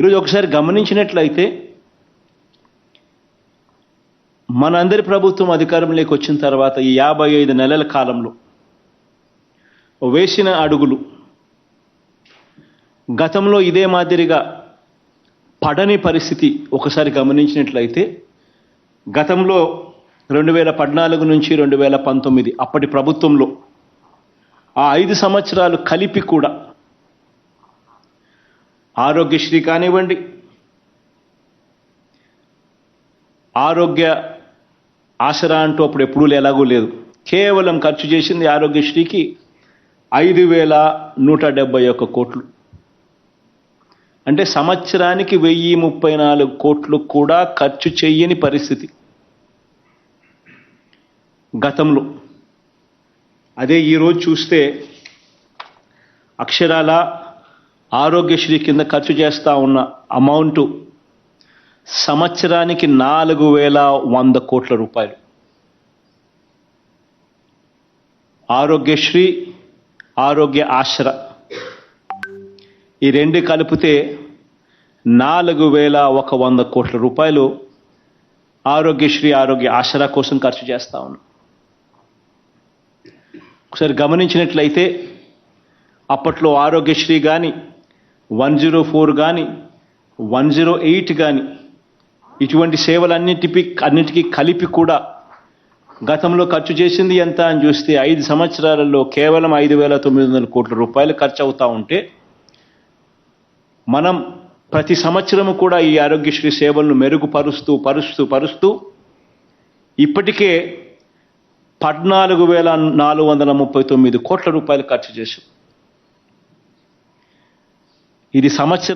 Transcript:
ఈరోజు ఒకసారి గమనించినట్లయితే మనందరి ప్రభుత్వం అధికారంలోకి వచ్చిన తర్వాత ఈ యాభై ఐదు నెలల కాలంలో వేసిన అడుగులు గతంలో ఇదే మాదిరిగా పడని పరిస్థితి ఒకసారి గమనించినట్లయితే గతంలో రెండు వేల పద్నాలుగు నుంచి రెండు వేల పంతొమ్మిది అప్పటి ప్రభుత్వంలో ఆ ఐదు సంవత్సరాలు కలిపి కూడా ఆరోగ్యశ్రీ కానివ్వండి. ఆరోగ్య ఆసరా అంటూ అప్పుడు ఎప్పుడూ ఎలాగూ లేదు. కేవలం ఖర్చు చేసింది ఆరోగ్యశ్రీకి ఐదు వేల నూట డెబ్బై ఒక్క కోట్లు. అంటే సంవత్సరానికి వెయ్యి ముప్పై నాలుగు కోట్లు కూడా ఖర్చు చెయ్యని పరిస్థితి. గతంలో. అదే ఈరోజు చూస్తే అక్షరాల ఆరోగ్యశ్రీ కింద ఖర్చు చేస్తూ ఉన్న అమౌంట్ సంవత్సరానికి నాలుగు వేల వంద కోట్ల రూపాయలు. ఆరోగ్యశ్రీ ఆరోగ్య ఆశ్ర. ఈ రెండు కలిపితే నాలుగు వేల ఒక వంద కోట్ల రూపాయలు ఆరోగ్యశ్రీ ఆరోగ్య ఆసరా కోసం ఖర్చు చేస్తా ఉన్నాం. ఒకసారి గమనించినట్లయితే అప్పట్లో ఆరోగ్యశ్రీ కానీ వన్ జీరో ఫోర్ కానీ వన్ జీరో ఎయిట్ కానీ ఇటువంటి సేవలన్నిటిపి అన్నిటికీ కలిపి కూడా గతంలో ఖర్చు చేసింది ఎంత అని చూస్తే ఐదు సంవత్సరాలలో కేవలం ఐదు వేల తొమ్మిది వందల కోట్ల రూపాయలు ఖర్చు అవుతూ ఉంటే మనం ప్రతి సంవత్సరము కూడా ఈ ఆరోగ్యశ్రీ సేవలను మెరుగుపరుస్తూ పరుస్తూ పరుస్తూ ఇప్పటికే పద్నాలుగు వేల నాలుగు వందల ముప్పై తొమ్మిది కోట్ల రూపాయలు ఖర్చు చేశాం. ఇది సంవత్సరం